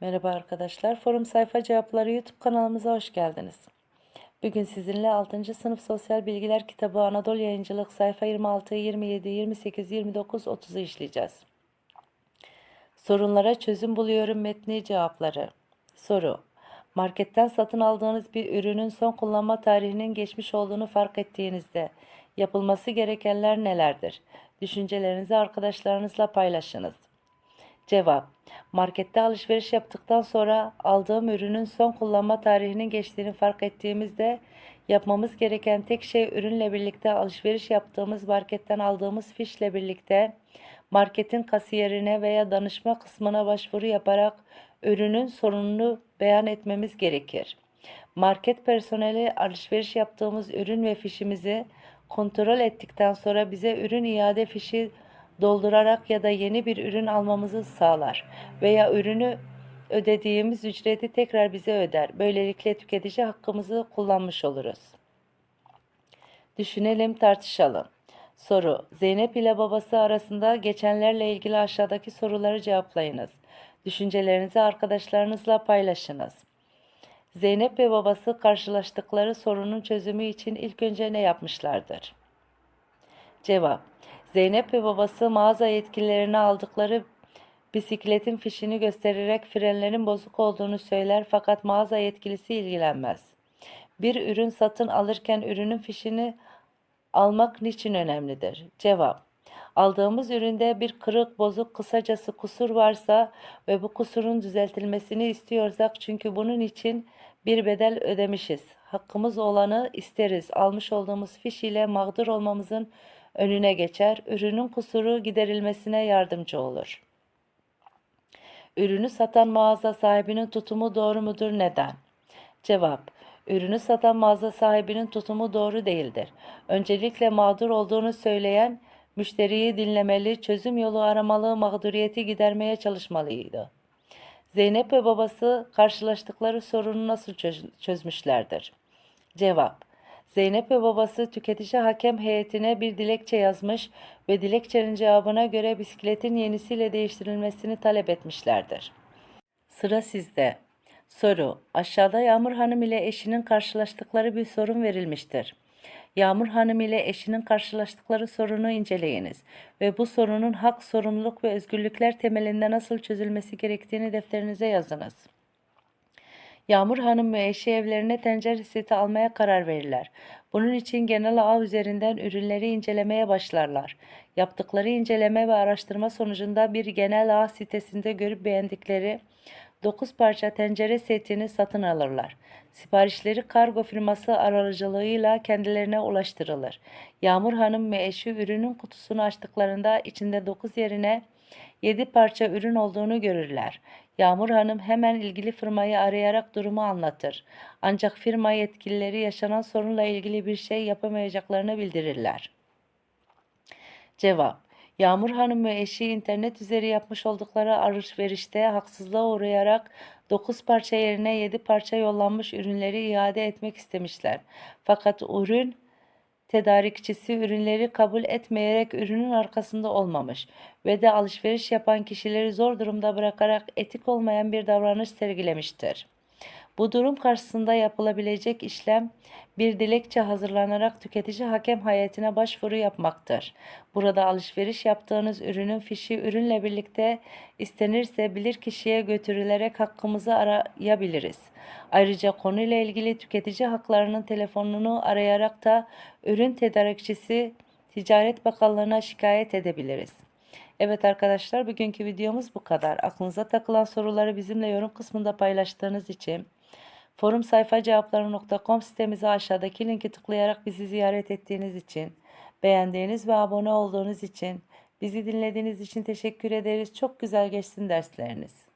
Merhaba arkadaşlar. Forum Sayfa Cevapları YouTube kanalımıza hoş geldiniz. Bugün sizinle 6. sınıf sosyal bilgiler kitabı Anadolu Yayıncılık sayfa 26, 27, 28, 29, 30'u işleyeceğiz. Sorunlara çözüm buluyorum metni cevapları. Soru. Marketten satın aldığınız bir ürünün son kullanma tarihinin geçmiş olduğunu fark ettiğinizde yapılması gerekenler nelerdir? Düşüncelerinizi arkadaşlarınızla paylaşınız. Cevap. Markette alışveriş yaptıktan sonra aldığım ürünün son kullanma tarihinin geçtiğini fark ettiğimizde yapmamız gereken tek şey ürünle birlikte alışveriş yaptığımız marketten aldığımız fişle birlikte marketin kasiyerine veya danışma kısmına başvuru yaparak ürünün sorununu beyan etmemiz gerekir. Market personeli alışveriş yaptığımız ürün ve fişimizi kontrol ettikten sonra bize ürün iade fişi doldurarak ya da yeni bir ürün almamızı sağlar veya ürünü ödediğimiz ücreti tekrar bize öder. Böylelikle tüketici hakkımızı kullanmış oluruz. Düşünelim, tartışalım. Soru: Zeynep ile babası arasında geçenlerle ilgili aşağıdaki soruları cevaplayınız. Düşüncelerinizi arkadaşlarınızla paylaşınız. Zeynep ve babası karşılaştıkları sorunun çözümü için ilk önce ne yapmışlardır? Cevap: Zeynep ve babası mağaza yetkililerine aldıkları bisikletin fişini göstererek frenlerin bozuk olduğunu söyler fakat mağaza yetkilisi ilgilenmez. Bir ürün satın alırken ürünün fişini almak niçin önemlidir? Cevap: Aldığımız üründe bir kırık, bozuk, kısacası kusur varsa ve bu kusurun düzeltilmesini istiyorsak çünkü bunun için bir bedel ödemişiz. Hakkımız olanı isteriz. Almış olduğumuz fiş ile mağdur olmamızın önüne geçer, ürünün kusuru giderilmesine yardımcı olur. Ürünü satan mağaza sahibinin tutumu doğru mudur? Neden? Cevap: Ürünü satan mağaza sahibinin tutumu doğru değildir. Öncelikle mağdur olduğunu söyleyen müşteriyi dinlemeli, çözüm yolu aramalı, mağduriyeti gidermeye çalışmalıydı. Zeynep ve babası karşılaştıkları sorunu nasıl çöz- çözmüşlerdir? Cevap: Zeynep ve babası tüketici hakem heyetine bir dilekçe yazmış ve dilekçenin cevabına göre bisikletin yenisiyle değiştirilmesini talep etmişlerdir. Sıra sizde. Soru: Aşağıda Yağmur Hanım ile eşinin karşılaştıkları bir sorun verilmiştir. Yağmur Hanım ile eşinin karşılaştıkları sorunu inceleyiniz ve bu sorunun hak, sorumluluk ve özgürlükler temelinde nasıl çözülmesi gerektiğini defterinize yazınız. Yağmur Hanım ve eşi evlerine tencere seti almaya karar verirler. Bunun için genel ağ üzerinden ürünleri incelemeye başlarlar. Yaptıkları inceleme ve araştırma sonucunda bir genel ağ sitesinde görüp beğendikleri 9 parça tencere setini satın alırlar. Siparişleri kargo firması aracılığıyla kendilerine ulaştırılır. Yağmur Hanım ve eşi ürünün kutusunu açtıklarında içinde 9 yerine 7 parça ürün olduğunu görürler. Yağmur Hanım hemen ilgili firmayı arayarak durumu anlatır. Ancak firma yetkilileri yaşanan sorunla ilgili bir şey yapamayacaklarını bildirirler. Cevap Yağmur Hanım ve eşi internet üzeri yapmış oldukları alışverişte haksızlığa uğrayarak 9 parça yerine 7 parça yollanmış ürünleri iade etmek istemişler. Fakat ürün tedarikçisi ürünleri kabul etmeyerek ürünün arkasında olmamış ve de alışveriş yapan kişileri zor durumda bırakarak etik olmayan bir davranış sergilemiştir. Bu durum karşısında yapılabilecek işlem bir dilekçe hazırlanarak tüketici hakem hayatına başvuru yapmaktır. Burada alışveriş yaptığınız ürünün fişi ürünle birlikte istenirse bilir kişiye götürülerek hakkımızı arayabiliriz. Ayrıca konuyla ilgili tüketici haklarının telefonunu arayarak da ürün tedarikçisi Ticaret Bakanlığı'na şikayet edebiliriz. Evet arkadaşlar bugünkü videomuz bu kadar. Aklınıza takılan soruları bizimle yorum kısmında paylaştığınız için forum sayfa cevapları.com sitemize aşağıdaki linki tıklayarak bizi ziyaret ettiğiniz için, beğendiğiniz ve abone olduğunuz için, bizi dinlediğiniz için teşekkür ederiz. Çok güzel geçsin dersleriniz.